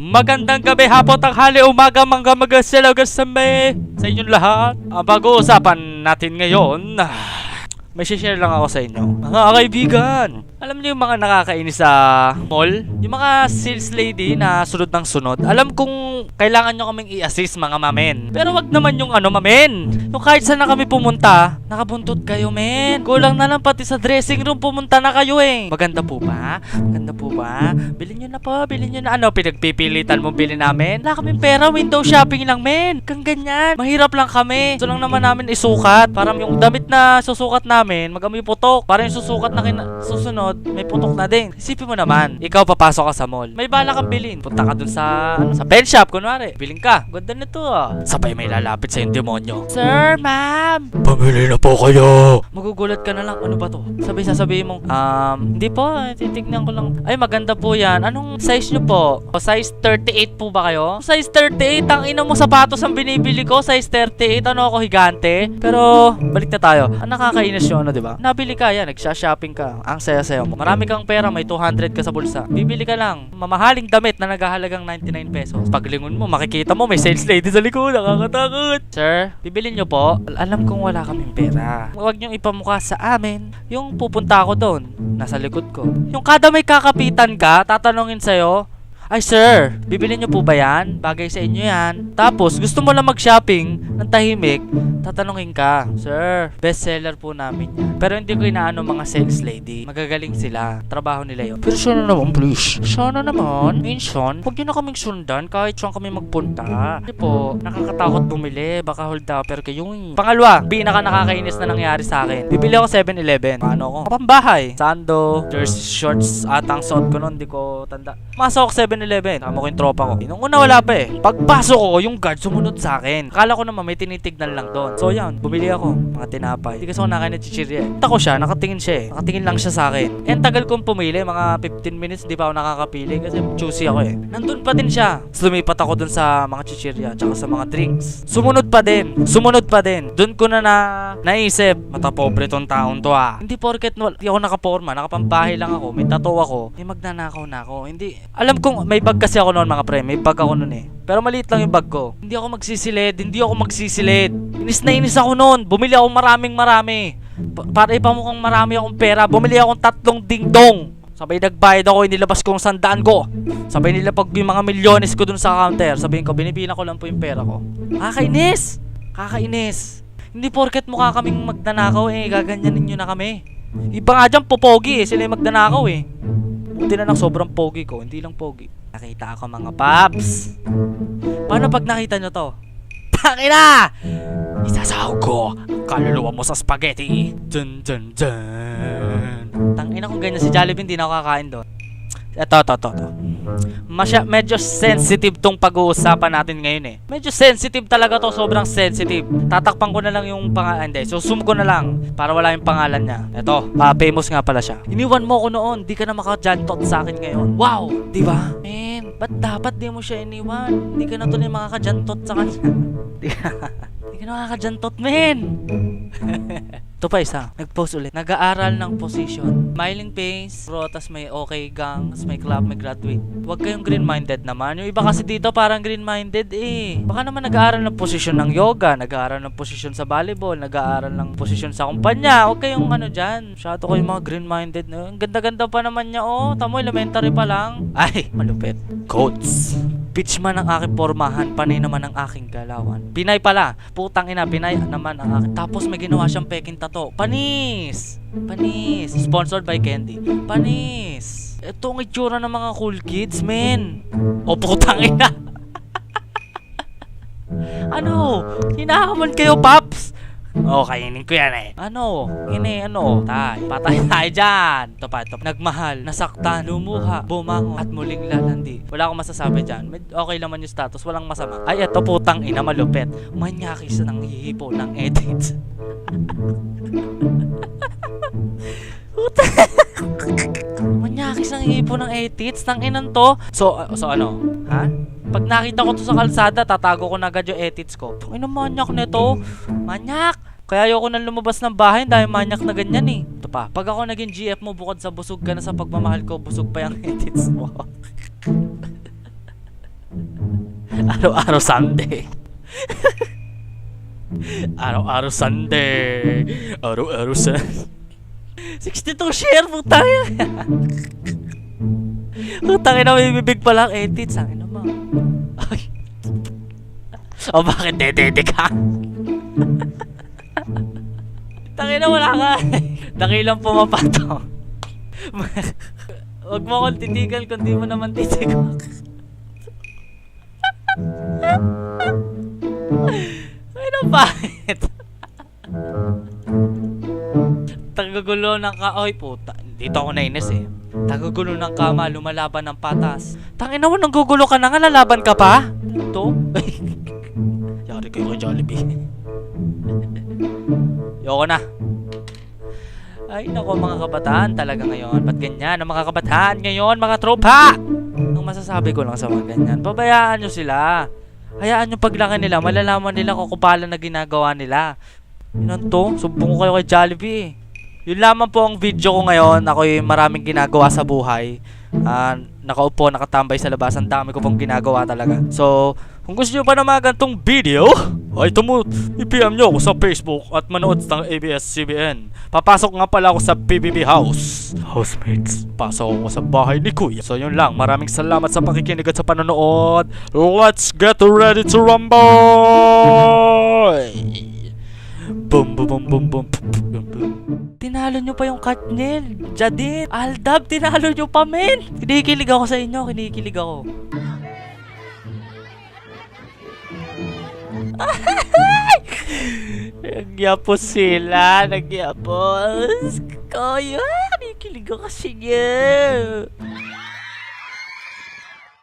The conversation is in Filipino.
Magandang gabi, hapon, tanghali, umaga, mangga, magasilaw, gasambe sa inyong lahat. Ang pag-uusapan natin ngayon, may share lang ako sa inyo. Mga kaibigan, alam niyo yung mga nakakainis sa mall? Yung mga sales lady na sunod ng sunod. Alam kong kailangan nyo kaming i-assist mga mamen. Pero wag naman yung ano mamen. Yung kahit saan na kami pumunta, nakabuntot kayo men. Kulang na lang pati sa dressing room pumunta na kayo eh. Maganda po ba? Maganda po ba? Bilhin nyo na po, bilhin nyo na. Ano, pinagpipilitan mong bilhin namin? Wala kaming pera, window shopping lang men. Kang ganyan. Mahirap lang kami. Gusto lang naman namin isukat. Para yung damit na susukat namin, magamoy putok. Para yung susukat na kina- susunod, may putok na din. Isipin mo naman, ikaw papasok ka sa mall. May bala kang bilhin. Punta ka dun sa, ano, sa pen shop, kunwari. Bilhin ka. Ganda nito ah. Sabay may lalapit sa yung demonyo. Sir, ma'am. Pamili na po kayo. Magugulat ka na lang. Ano ba to? Sabi sasabihin mo, um, hindi po, titignan ko lang. Ay, maganda po yan. Anong size nyo po? O, size 38 po ba kayo? Size 38? Ang ina mo sapatos ang binibili ko. Size 38. Ano ako, higante? Pero, balik na tayo. Ang nakakainis yung ano, di ba? Nabili ka yan, nagsha-shopping ka. Ang saya-saya mo. Marami kang pera, may 200 ka sa bulsa. Bibili ka lang. Mamahaling damit na naghahalagang 99 pesos. Paglingon mo, makikita mo, may sales lady sa likod. Nakakatakot. Sir, bibili nyo po. Al- Alam kong wala kaming pera. Huwag nyo ipamukha sa amin. Yung pupunta ako doon, nasa likod ko. Yung kada may kakapitan ka, tatanungin sa'yo, ay sir, bibili niyo po ba yan? Bagay sa inyo yan. Tapos, gusto mo lang mag-shopping ng tahimik, tatanungin ka, Sir, bestseller po namin yan. Pero hindi ko inaano mga sales lady. Magagaling sila. Trabaho nila yun. Pero sana naman, please. Sana naman. Minsan, huwag niyo na kaming sundan kahit saan kami magpunta. Hindi po, nakakatakot bumili. Baka hold up. Pero kayo eh. Pangalawa, pinaka nakakainis na nangyari sa akin. Bibili ako 7-Eleven. Paano ako? Kapambahay. Sando, jersey shorts atang suot ko noon. Di ko tanda. Masok ako 7-Eleven. Tama ko yung tropa ko. Nung una wala pa eh. Pagpasok ko, yung guard sumunod sa akin. Akala ko naman may tinitignan lang doon. So yan, bumili ako. Mga tinapay. Hindi kasi ako nakain na chichirya eh. Tako siya, nakatingin siya eh. Nakatingin lang siya sa akin. Eh, ang tagal kong pumili. Mga 15 minutes, di pa ako nakakapili. Kasi choosy ako eh. Nandun pa din siya. Tapos lumipat ako dun sa mga chichirya. Tsaka sa mga drinks. Sumunod pa din. Sumunod pa din. Dun ko na na naisip. Matapobre tong taon to ah. Hindi porket wal- di ako nakaporma. Nakapambahay lang ako. May tattoo ako. May magnanakaw na ako. Hindi. Alam kong may bag kasi ako noon mga pre. May bag ako noon eh. Pero maliit lang yung bag ko. Hindi ako magsisilid. Hindi ako magsisilid. Inis na inis ako noon. Bumili ako maraming marami. Pa- para ipamukhang marami akong pera. Bumili akong tatlong dingdong. Sabay nagbayad ako, inilabas ko ang sandaan ko. Sabay nilapag yung mga milyones ko dun sa counter. Sabihin ko, binibilang ko lang po yung pera ko. Kakainis! Kakainis! Hindi porket mukha kaming magnanakaw eh, gaganyanin nyo na kami. Iba nga dyan, popogi eh, sila yung magnanakaw eh. Buti na lang sobrang pogi ko, hindi lang pogi. Nakita ako mga paps. Paano pag nakita nyo to? Takina! Isasahog ko ang kaluluwa mo sa spaghetti. Dun dun dun. Tangina kung ganyan si Jollibee, hindi na ako kakain doon. Eto, eto, eto, eto. Masya, medyo sensitive tong pag-uusapan natin ngayon eh. Medyo sensitive talaga to, sobrang sensitive. Tatakpan ko na lang yung pangalan, hindi. Susum ko na lang para wala yung pangalan niya. Eto, pa famous nga pala siya. Iniwan mo ko noon, di ka na makajantot sa akin ngayon. Wow! Di ba? Man, ba't dapat di mo siya iniwan? Di ka na tuloy makakajantot sa kanya. di ka, na makakajantot, men! Ito pa isa, nag-post ulit. Nag-aaral ng position. Smiling face, bro, tas may okay gang, may club, may graduate. Huwag kayong green-minded naman. Yung iba kasi dito parang green-minded eh. Baka naman nag-aaral ng posisyon ng yoga, nag-aaral ng posisyon sa volleyball, nag-aaral ng posisyon sa kumpanya. Huwag kayong ano dyan. Masyado kayong mga green-minded. Ang ganda-ganda pa naman niya, oh. Tamo, elementary pa lang. Ay, malupit. Coats. Bitch man ang aking pormahan, panay naman ang aking galawan. Pinay pala. Putang ina, pinay naman ang aking. Tapos may ginawa siyang peking tato. Panis! Panis! Sponsored by Candy. Panis! Ito ang itsura ng mga cool kids, men. O putang ina. ano? Hinahamon kayo, Paps? Oh, kainin ko yan eh. Ano? Ini, ano? Tay. Patay tayo dyan. Ito pa, ito. Nagmahal, nasaktan, lumuha, bumangon, at muling lalandi. Wala akong masasabi dyan. Med- Okay naman yung status, walang masama. Ay, ito putang ina, malupit. Manyakis ng hihipo ng edits. Puta. Manyakis ng hihipo ng edits. Tang inan to. So, uh, so ano? Ha? Pag nakita ko to sa kalsada, tatago ko na agad yung edits ko. Ano manyak nito? Manyak! Kaya ayoko nang lumabas ng bahay dahil manyak na ganyan eh. Ito pa, pag ako naging GF mo bukod sa busog ka na sa pagmamahal ko, busog pa yung edits mo. Araw-araw Sunday. Araw-araw Sunday. Araw-araw Sunday. 62 share, putang ina. Putang ina, may bibig pa lang edits. Ang. Ay. O bakit dedede ka? Tangina wala ka. Dakilang pumapato. Huwag mo akong titigal kung di mo naman titigal. Ay, na bakit? Tagagulo ng ka... Oy, puta. Dito ako nainis eh. Tagagulo ng kama, lumalaban ng patas. Tangina mo, nang gugulo ka na nga, lalaban ka pa? Ito? Yari kayo kay Jollibee. Yoko na. Ay, nako mga kabataan talaga ngayon. Ba't ganyan? Ang mga kabataan ngayon, mga tropa! Ang masasabi ko lang sa mga ganyan, pabayaan nyo sila. Hayaan nyo paglaki nila, malalaman nila kung kupala na ginagawa nila. Yun to, sumbong ko kayo kay Jollibee. Yun lamang po ang video ko ngayon. Ako'y maraming ginagawa sa buhay. Ah, nakaupo, nakatambay sa labas. Ang dami ko pong ginagawa talaga. So, kung gusto nyo pa ng mga gantong video, ay tumu i-PM nyo ako sa Facebook at manood ng ABS-CBN. Papasok nga pala ako sa PBB House. Housemates, pasok ako sa bahay ni Kuya. So yun lang, maraming salamat sa pakikinig at sa panonood. Let's get ready to rumble! Boom, boom, boom. Tinalo nyo pa yung Katnil, Jadin, Aldab, tinalo nyo pa, men! Kinikilig ako sa inyo, kinikilig ako. Nagyapos sila, nagyapos. Kaya, kinikilig ako sa inyo.